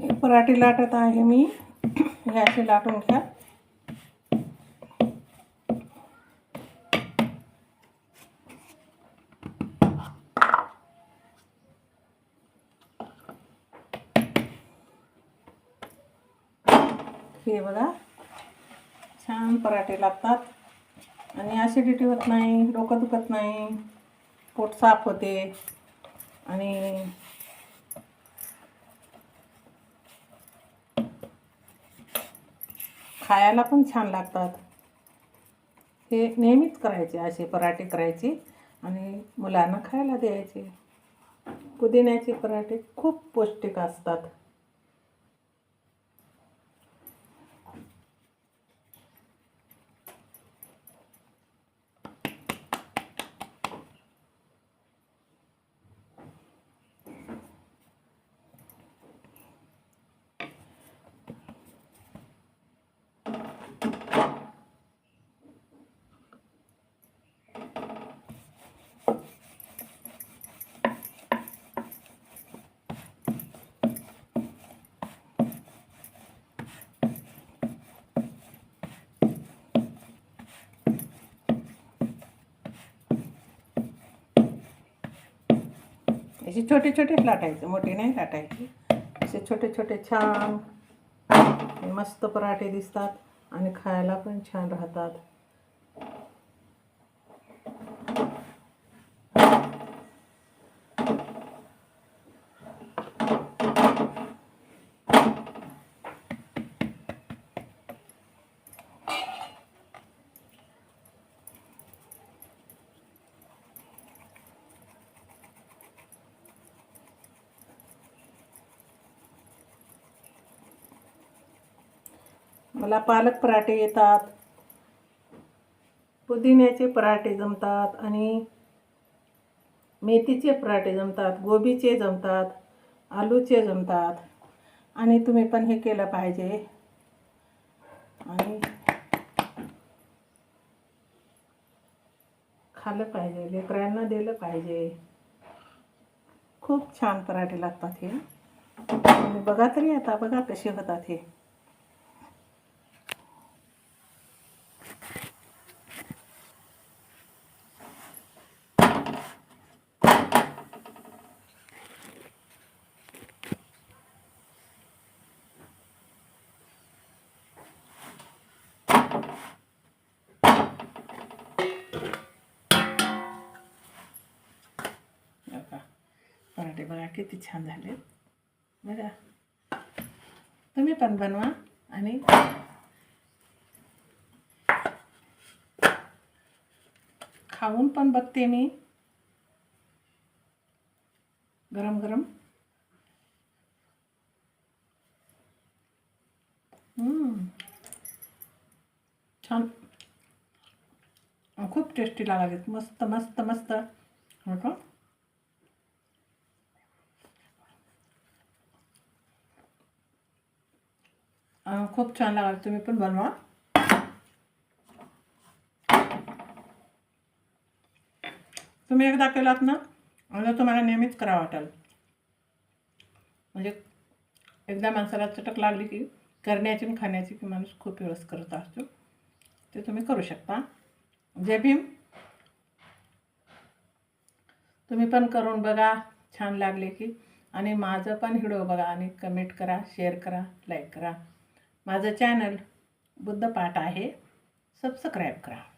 हे पराठे लाटत आहे मी. हे असे लाटून घ्या. हे बघा छान पराठे लागतात. आणि ॲसिडिटी होत नाही डोकं दुखत नाही पोट साफ होते. आणि खायला पण छान लागतात. हे नेहमीच करायचे असे पराठे करायचे आणि मुलांना खायला द्यायचे. पुदिन्याचे पराठे खूप पौष्टिक असतात. असे छोटे छोटेच लाटायचे मोठे नाही लाटायचे असे छोटे छोटे छान मस्त पराठे दिसतात आणि खायला पण छान राहतात. मला पालक पराठे येतात. पुदिन्याचे पराठे जमतात आणि मेथीचे पराठे जमतात गोबीचे जमतात आलूचे जमतात. आणि तुम्ही पण हे केलं पाहिजे. आणि खाल्लं पाहिजे लेकरांना दिलं पाहिजे. खूप छान पराठे लागतात हे. बघा तरी आता बघा कसे होतात हे. बघा किती छान झाले बघा. तुम्ही पण बनवा आणि खाऊन पण बघते मी. गरम गरम. हम्म. छान. खूप टेस्टी लागलेत. मस्त मस्त मस्त. हो खूप छान लागेल तुम्ही पण बनवा. तुम्ही एकदा केलात ना म्हणजे तुम्हाला नेहमीच करावं वाटेल. म्हणजे एकदा माणसाला चटक लागली की करण्याची आणि खाण्याची की माणूस खूप वेळेस करत असतो. ते तुम्ही करू शकता. जय भीम. तुम्ही पण करून बघा छान लागले की. आणि माझं पण व्हिडिओ बघा आणि कमेंट करा शेअर करा लाईक करा. माझं चॅनल बुद्धपाठ आहे. सबस्क्राईब करा.